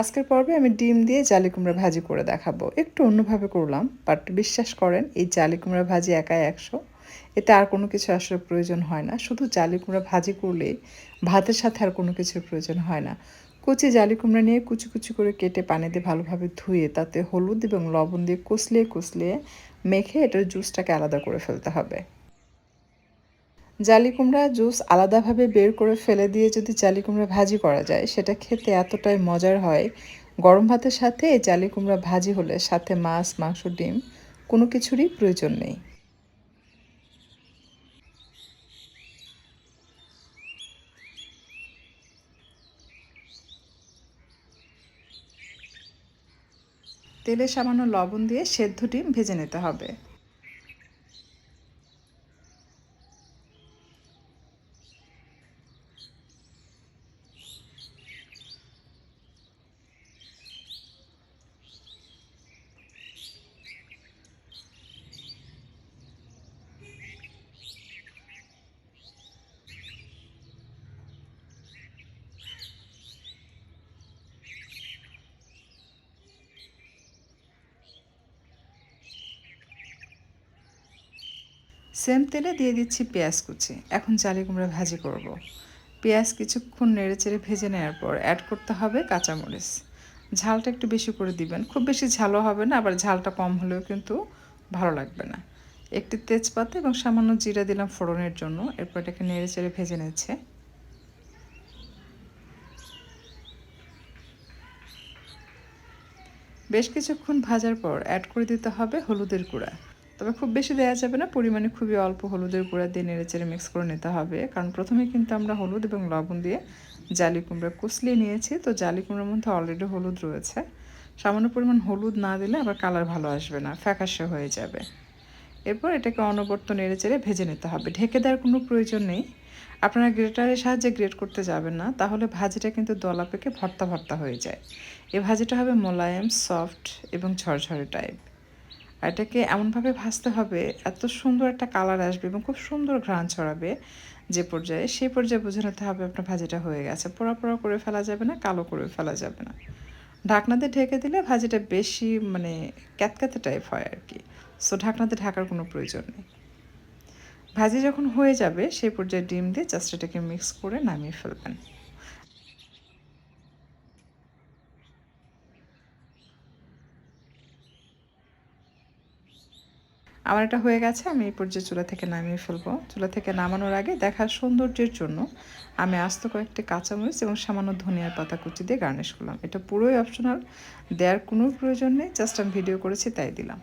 আজকের পর্বে আমি ডিম দিয়ে জালি কুমড়া ভাজি করে দেখাবো। একটু অন্যভাবে করলাম বাট বিশ্বাস করেন, এই জালি কুমড়া ভাজি একাই একশো। এতে আর কোনো কিছু আসলে প্রয়োজন হয় না। শুধু জালি কুমড়া ভাজি করলে ভাতের সাথে আর কোনো কিছুর প্রয়োজন হয় না। কুচি জালি কুমড়া নিয়ে কুচি কুচি করে কেটে পানি দিয়ে ভালোভাবে ধুয়ে, তাতে হলুদ এবং লবণ দিয়ে কুচলিয়ে কুচলিয়ে মেখে এটার জুসটাকে আলাদা করে ফেলতে হবে। জালি কুমড়া জুস আলাদাভাবে বের করে ফেলে দিয়ে যদি জালি কুমড়া ভাজি করা যায়, সেটা খেতে এতটাই মজার হয়। গরম ভাতের সাথে এই জালি কুমড়া ভাজি হলে সাথে মাছ, মাংস, ডিম, কোনো কিছুরই প্রয়োজন নেই। তেলে সামান্য লবণ দিয়ে সেদ্ধ ডিম ভেজে নিতে হবে। সেম তেলে দিয়ে দিচ্ছি পেঁয়াজ কুচি। এখন জালি কুমড়া ভাজি করব। পেঁয়াজ কিছুক্ষণ নেড়ে চেড়ে ভেজে নেওয়ার পর অ্যাড করতে হবে কাঁচামরিচ। ঝালটা একটু বেশি করে দিবেন। খুব বেশি ঝালও হবে না, আবার ঝালটা কম হলেও কিন্তু ভালো লাগবে না। একটি তেজপাতা এবং সামান্য জিরা দিলাম ফোড়নের জন্য। এরপর এটাকে নেড়ে চেড়ে ভেজে নিচ্ছে। বেশ কিছুক্ষণ ভাজার পর অ্যাড করে দিতে হবে হলুদের গুঁড়া। তবে খুব বেশি দেওয়া যাবে না, পরিমাণে খুবই অল্প হলুদের গুঁড়া দিয়ে নেড়ে চেড়ে মিক্স করে নিতে হবে। কারণ প্রথমে কিন্তু আমরা হলুদ এবং লবণ দিয়ে জালি কুমড়া কুচলিয়ে নিয়েছি, তো জালি কুমড়ার মধ্যে অলরেডি হলুদ রয়েছে। সামান্য পরিমাণ হলুদ না দিলে আবার কালার ভালো আসবে না, ফ্যাকাশে হয়ে যাবে। এরপর এটাকে অনবর্ত নেড়ে চেড়ে ভেজে নিতে হবে। ঢেকে দেওয়ার কোনো প্রয়োজন নেই। আপনারা গ্রেটারের সাহায্যে গ্রেট করতে যাবেন না, তাহলে ভাজিটা কিন্তু দলা পেকে ভর্তা ভর্তা হয়ে যায়। এ ভাজিটা হবে মোলায়েম সফট এবং ঝরঝরে টাইপ এটাকে এমনভাবে ভাজতে হবে, এত সুন্দর একটা কালার আসবে এবং খুব সুন্দর ঘ্রাণ ছড়াবে যে পর্যায়ে, সেই পর্যায়ে বুঝে নিতে হবে আপনার ভাজিটা হয়ে গেছে। পোড়া পোড়া করে ফেলা যাবে না, কালো করে ফেলা যাবে না। ঢাকনাতে ঢেকে দিলে ভাজিটা বেশি মানে ক্যাতক্যাতে টাইপ হয় আর কি। সো ঢাকনাতে ঢাকার কোনো প্রয়োজন নেই। ভাজি যখন হয়ে যাবে, সেই পর্যায়ে ডিম দিয়ে জাস্ট এটাকে মিক্স করে নামিয়ে ফেলবেন। আমার এটা হয়ে গেছে, আমি এই পর্যায়ে চুলা থেকে নামিয়ে ফেলব। চুলা থেকে নামানোর আগে দেখার সৌন্দর্যের জন্য আমি আস্ত কয়েকটি কাঁচামরিচ এবং সামান্য ধনিয়ার পাতা কুচি দিয়ে গার্নিশ করলাম। এটা পুরোই অপশনাল দেওয়ার কোনো প্রয়োজন নেই, জাস্ট আমি ভিডিও করেছি, তাই দিলাম।